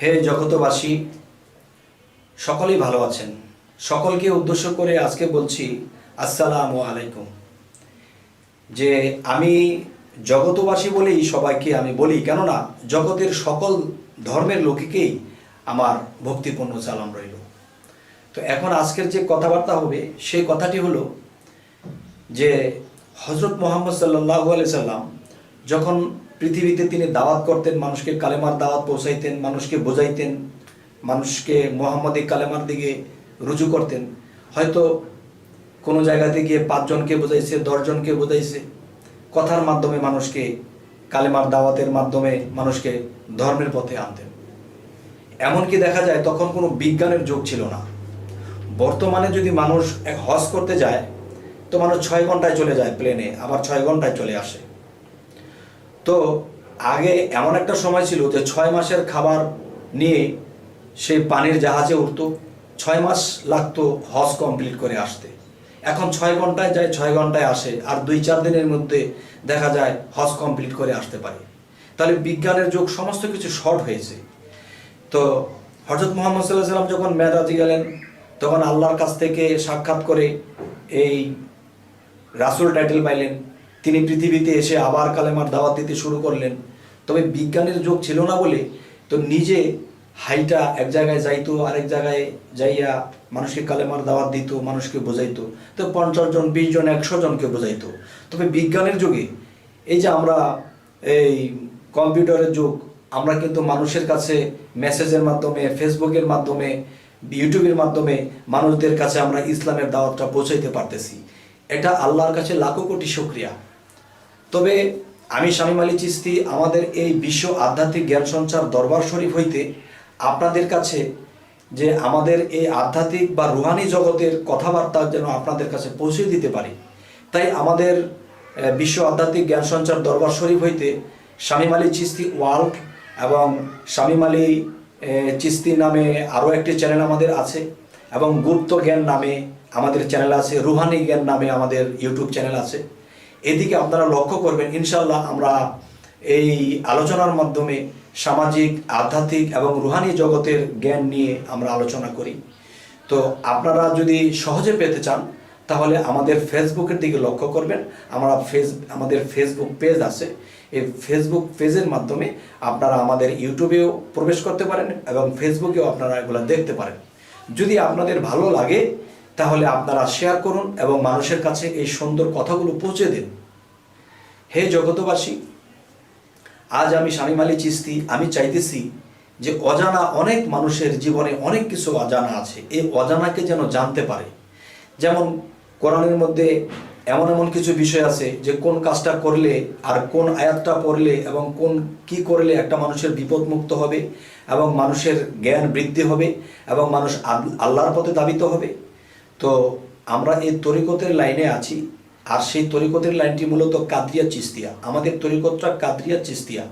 হে জগতবাসী, সকলেই ভালো আছেন। সকলকে উদ্দেশ্য করে আজকে বলছি, আসসালামু আলাইকুম। যে আমি জগতবাসী বলেই সবাইকে আমি বলি, কেননা জগতের সকল ধর্মের লোকেকেই আমার ভক্তিপূর্ণ চালান রইল। তো এখন আজকের যে কথাবার্তা হবে, সেই কথাটি হলো যে হজরত মোহাম্মদ সাল্লাহ সাল্লাম যখন পৃথিবীতে তিনি দাওয়াত করতেন, মানুষকে কালেমার দাওয়াত পৌঁছাইতেন, মানুষকে বোঝাইতেন, মানুষকে মোহাম্মদী কালেমার দিকে রুজু করতেন, হয়তো কোনো জায়গাতে গিয়ে পাঁচজনকে বোঝাইছে, দশজনকে বোঝাইছে, কথার মাধ্যমে মানুষকে, কালেমার দাওয়াতের মাধ্যমে মানুষকে ধর্মের পথে আনতেন। এমনকি দেখা যায়, তখন কোনো বিজ্ঞানের যুগ ছিল না। বর্তমানে যদি মানুষ এক হজ করতে যায়, তো মানুষ ছয় ঘন্টায় চলে যায় প্লেনে, আবার ছয় ঘন্টায় চলে আসে। তো আগে এমন একটা সময় ছিল যে ছয় মাসের খাবার নিয়ে সেই পানির জাহাজে উঠতো, ছয় মাস লাগতো হজ কমপ্লিট করে আসতে। এখন ছয় ঘন্টায় যায়, ছয় ঘন্টায় আসে, আর দুই চার দিনের মধ্যে দেখা যায় হজ কমপ্লিট করে আসতে পারে। তাহলে বিজ্ঞানের যুগ সমস্ত কিছু শর্ট হয়েছে। তো হজরত মোহাম্মদ সাল্লাহ সাল্লাম যখন মেয়ারাজে গেলেন, তখন আল্লাহর কাছ থেকে সাক্ষাৎ করে এই রাসুল টাইটেল পাইলেন। তিনি পৃথিবীতে এসে আবার কালেমার দাওয়াত দিতে শুরু করলেন। তবে বিজ্ঞানের যুগ ছিল না বলে তো নিজে হাইটা এক জায়গায় যাইতো, আরেক জায়গায় যাইয়া মানুষকে কালেমার দাওয়াত দিত, মানুষকে বোঝাইতো। তো পঞ্চাশ জন, বিশ জন, একশো জনকে বোঝাইতো। তবে বিজ্ঞানের যুগে এই যে আমরা এই কম্পিউটারের যুগ, আমরা কিন্তু মানুষের কাছে মেসেজের মাধ্যমে, ফেসবুকের মাধ্যমে, ইউটিউবের মাধ্যমে মানুষদের কাছে আমরা ইসলামের দাওয়াতটা পৌঁছাইতে পারতেছি। এটা আল্লাহর কাছে লাখো কোটি শুক্রিয়া। তবে আমি স্বামী আলী চিস্তি আমাদের এই বিশ্ব আধ্যাত্মিক জ্ঞান সঞ্চার দরবার শরীফ হইতে আপনাদের কাছে যে আমাদের এই আধ্যাত্মিক বা রুহানি জগতের কথাবার্তা যেন আপনাদের কাছে পৌঁছে দিতে পারি। তাই আমাদের বিশ্ব আধ্যাত্মিক জ্ঞান সঞ্চার দরবার শরীফ হইতে শামীম আলী চিস্তি ওয়ার্ল্ড এবং শামীম আলী চিস্তি নামে আরও একটি চ্যানেল আমাদের আছে এবং গুপ্ত জ্ঞান নামে আমাদের চ্যানেল আছে, রুহানি জ্ঞান নামে আমাদের ইউটিউব চ্যানেল আছে। এদিকে আপনারা লক্ষ্য করবেন ইনশাল্লাহ আমরা এই আলোচনার মাধ্যমে সামাজিক, আধ্যাত্মিক এবং রুহানি জগতের জ্ঞান নিয়ে আমরা আলোচনা করি। তো আপনারা যদি সহজে পেতে চান, তাহলে আমাদের ফেসবুকের দিকে লক্ষ্য করবেন। আমরা ফেস, আমাদের ফেসবুক পেজ আছে। এই ফেসবুক পেজের মাধ্যমে আপনারা আমাদের ইউটিউবেও প্রবেশ করতে পারেন এবং ফেসবুকেও আপনারা এগুলো দেখতে পারেন। যদি আপনাদের ভালো লাগে তাহলে আপনারা শেয়ার করুন এবং মানুষের কাছে এই সুন্দর কথাগুলো পৌঁছে দিন। হে জগতবাসী আজ আমি স্বামী মালি চিস্তি আমি চাইতেছি যে অজানা অনেক মানুষের জীবনে অনেক কিছু অজানা আছে। এই অজানাকে যেন জানতে পারে। যেমন কোরআনের মধ্যে এমন এমন কিছু বিষয় আছে যে কোন কাজটা করলে আর কোন আয়াতটা পড়লে এবং কোন কি করলে একটা মানুষের বিপদ মুক্ত হবে এবং মানুষের জ্ঞান বৃদ্ধি হবে এবং মানুষ আল্লাহর পথে দাবিত হবে। তো আমরা এই তরিকতের লাইনে আছি, আর সেই তরিকতের লাইনটি মূলত কাদরিয়া চিস্তিয়া। আমাদের তরিকতটা কাদরিয়া চিস্তিয়া।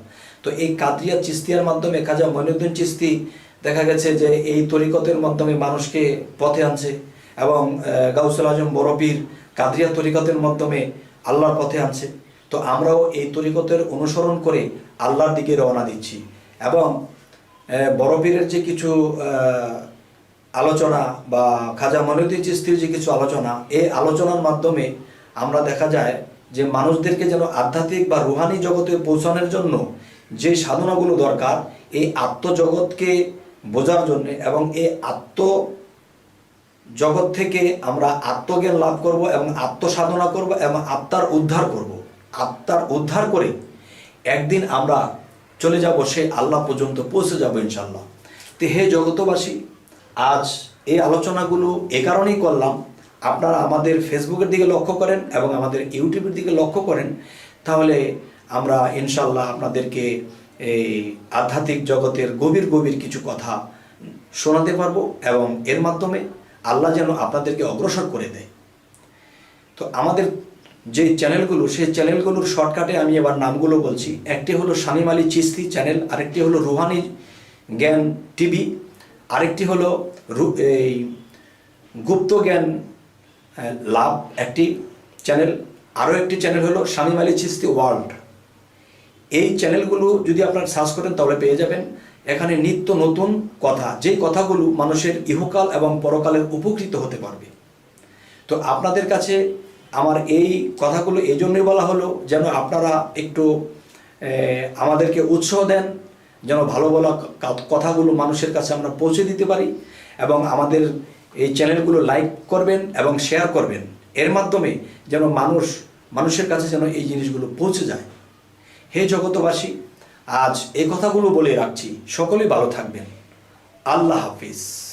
তো এই কাদরিয়া চিস্তিয়ার মাধ্যমে খাজা মইনুদ্দিন চিস্তি দেখা গেছে যে এই তরিকতের মাধ্যমে মানুষকে পথে আনছে এবং গাউসুল আজম বরপীর কাদরিয়া তরিকতের মাধ্যমে আল্লাহর পথে আনছে। তো আমরাও এই তরিকতের অনুসরণ করে আল্লাহর দিকে রওনা দিচ্ছি। এবং বড়পীরের যে কিছু আলোচনা বা খাজা মনুদ্দিন চিস্তির যে কিছু আলোচনা, এই আলোচনার মাধ্যমে আমরা দেখা যায় যে মানুষদেরকে যেন আধ্যাত্মিক বা রুহানি জগতে পৌঁছানোর জন্য যে সাধনাগুলো দরকার, এই আত্মজগৎকে বোঝার জন্য এবং এই আত্ম জগৎ থেকে আমরা আত্মজ্ঞান লাভ করব এবং আত্মসাধনা করব এবং আত্মার উদ্ধার করব। আত্মার উদ্ধার করে একদিন আমরা চলে যাব সে আল্লাহ পর্যন্ত পৌঁছে যাব ইনশাল্লাহ তে হে জগতবাসী আজ এই আলোচনাগুলো এ কারণেই করলাম। আপনারা আমাদের ফেসবুকের দিকে লক্ষ্য করেন এবং আমাদের ইউটিউবের দিকে লক্ষ্য করেন, তাহলে আমরা ইনশাল্লাহ আপনাদেরকে এই আধ্যাত্মিক জগতের গভীর গভীর কিছু কথা শোনাতে পারব এবং এর মাধ্যমে আল্লাহ যেন আপনাদেরকে অগ্রসর করে দেয়। তো আমাদের যে চ্যানেলগুলো, সেই চ্যানেলগুলোর শর্টকাটে আমি এবার নামগুলো বলছি। একটি হলো শামিম আলী চিস্তি চ্যানেল, আরেকটি হলো রুহানি জ্ঞান টিভি। আরেকটি হলো এই গুপ্ত জ্ঞান লাভ একটি চ্যানেল। আরও একটি চ্যানেল হলো শামিম আলী চিস্তি ওয়ার্ল্ড। এই চ্যানেলগুলো যদি আপনারা সার্চ করেন তাহলে পেয়ে যাবেন। এখানে নিত্য নতুন কথা, যেই কথাগুলো মানুষের ইহকাল এবং পরকালের উপকৃত হতে পারবে। তো আপনাদের কাছে আমার এই কথাগুলো এই জন্যই বলা হলো যেন আপনারা একটু আমাদেরকে উৎসাহ দেন যেন ভালো ভালো কথাগুলো মানুষের কাছে আমরা পৌঁছে দিতে পারি এবং আমাদের এই চ্যানেলগুলো লাইক করবেন এবং শেয়ার করবেন। এর মাধ্যমে যেন মানুষ, মানুষের কাছে যেন এই জিনিসগুলো পৌঁছে যায়। হে জগতবাসী আজ এই কথাগুলো বলে রাখছি। সকলেই ভালো থাকবেন। আল্লাহ হাফিজ।